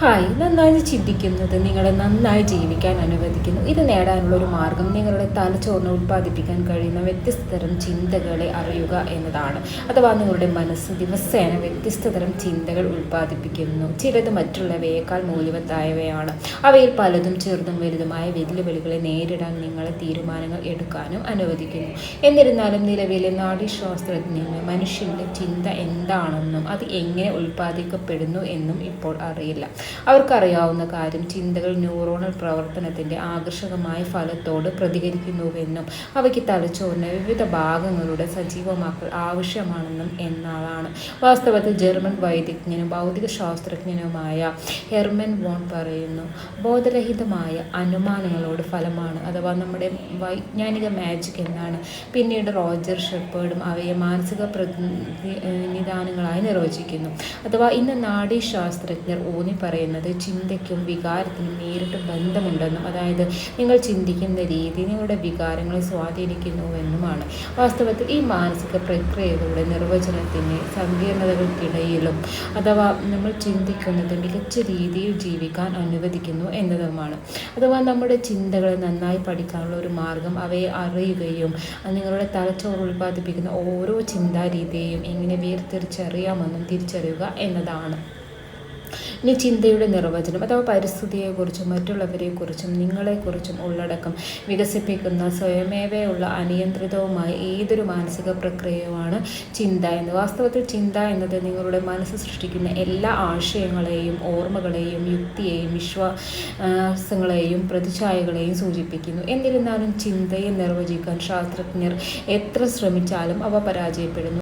Hi നന്നായി ചിന്തിക്കുന്നത് നിങ്ങളെ നന്നായി ജീവിക്കാൻ അനുവദിക്കുന്നു. ഇത് നേടാനുള്ള ഒരു മാർഗം നിങ്ങളുടെ തലച്ചോറിനെ ഉൽപ്പാദിപ്പിക്കാൻ കഴിയുന്ന വ്യത്യസ്ത തരം ചിന്തകളെ അറിയുക എന്നതാണ്. അഥവാ നിങ്ങളുടെ മനസ്സ് ദിവസേന വ്യത്യസ്ത തരം ചിന്തകൾ ഉൽപ്പാദിപ്പിക്കുന്നു. ചിലത് മറ്റുള്ളവയേക്കാൾ മൂല്യവത്തായവയാണ് അവയിൽ പലതും ചെറുതും വലുതുമായ വെല്ലുവിളികളെ നേരിടാൻ നിങ്ങളെ തീരുമാനങ്ങൾ എടുക്കാനും അനുവദിക്കുന്നു. എന്നിരുന്നാലും നിലവിലെ നാഡീശാസ്ത്രജ്ഞന് മനുഷ്യന്റെ ചിന്ത എന്താണെന്നും അത് എങ്ങനെ ഉൽപ്പാദിക്കപ്പെടുന്നു എന്നും ഇപ്പോൾ അറിയില്ല. അവർക്കറിയാവുന്ന കാര്യം ചിന്തകൾ ന്യൂറോണൽ പ്രവർത്തനത്തിന്റെ ആകർഷകമായ ഫലത്തോട് പ്രതികരിക്കുന്നുവെന്നും അവയ്ക്ക് തലച്ചോറിന് വിവിധ ഭാഗങ്ങളുടെ സജീവമാക്കൽ ആവശ്യമാണെന്നും എന്നാണ് വാസ്തവത്തിൽ ജർമ്മൻ വൈദിജ്ഞനും ഭൗതിക ശാസ്ത്രജ്ഞനുമായ ഹെർമൻ വോൺ പറയുന്നു ബോധരഹിതമായ അനുമാനങ്ങളോട് ഫലമാണ് അഥവാ നമ്മുടെ വൈജ്ഞാനിക മാജിക് എന്നാണ്. പിന്നീട് റോജർ ഷെപ്പേർഡും അവയെ മാനസിക പ്രതിനിധാനങ്ങളായി നിർവചിക്കുന്നു. അഥവാ ഇന്ന് നാഡീശാസ്ത്രജ്ഞർ ഊന്നി പറയുന്നത് ചിന്തയ്ക്കും വികാരത്തിനും നേരിട്ട് ബന്ധമുണ്ടെന്നും അതായത് നിങ്ങൾ ചിന്തിക്കുന്ന രീതി നിങ്ങളുടെ വികാരങ്ങളെ സ്വാധീനിക്കുന്നുവെന്നുമാണ്. വാസ്തവത്തിൽ ഈ മാനസിക പ്രക്രിയകളുടെ നിർവചനത്തിന് സങ്കീർണതകൾക്കിടയിലും അഥവാ നമ്മൾ ചിന്തിക്കുന്നത് മികച്ച രീതിയിൽ ജീവിക്കാൻ അനുവദിക്കുന്നു എന്നതുമാണ്. അഥവാ നമ്മുടെ ചിന്തകളെ നന്നായി പഠിക്കാനുള്ള ഒരു മാർഗം അവയെ അറിയുകയും നിങ്ങളുടെ തലച്ചോറ് ഉൽപ്പാദിപ്പിക്കുന്ന ഓരോ ചിന്താരീതിയെയും എങ്ങനെ വേർതിരിച്ചറിയാമെന്നും തിരിച്ചറിയുക എന്നതാണ്. ഇനി ചിന്തയുടെ നിർവചനം അഥവാ പരിസ്ഥിതിയെക്കുറിച്ചും മറ്റുള്ളവരെക്കുറിച്ചും നിങ്ങളെക്കുറിച്ചും ഉള്ളടക്കം വികസിപ്പിക്കുന്ന സ്വയമേവയുള്ള അനിയന്ത്രിതവുമായ ഏതൊരു മാനസിക പ്രക്രിയയുമാണ് ചിന്ത എന്ന്. വാസ്തവത്തിൽ ചിന്ത എന്നത് നിങ്ങളുടെ മനസ്സ് സൃഷ്ടിക്കുന്ന എല്ലാ ആശയങ്ങളെയും ഓർമ്മകളെയും യുക്തിയെയും വിശ്വാസങ്ങളെയും പ്രതിച്ഛായകളെയും സൂചിപ്പിക്കുന്നു. എന്നിരുന്നാലും ചിന്തയെ നിർവചിക്കാൻ ശാസ്ത്രജ്ഞർ എത്ര ശ്രമിച്ചാലും അവ പരാജയപ്പെടുന്നു.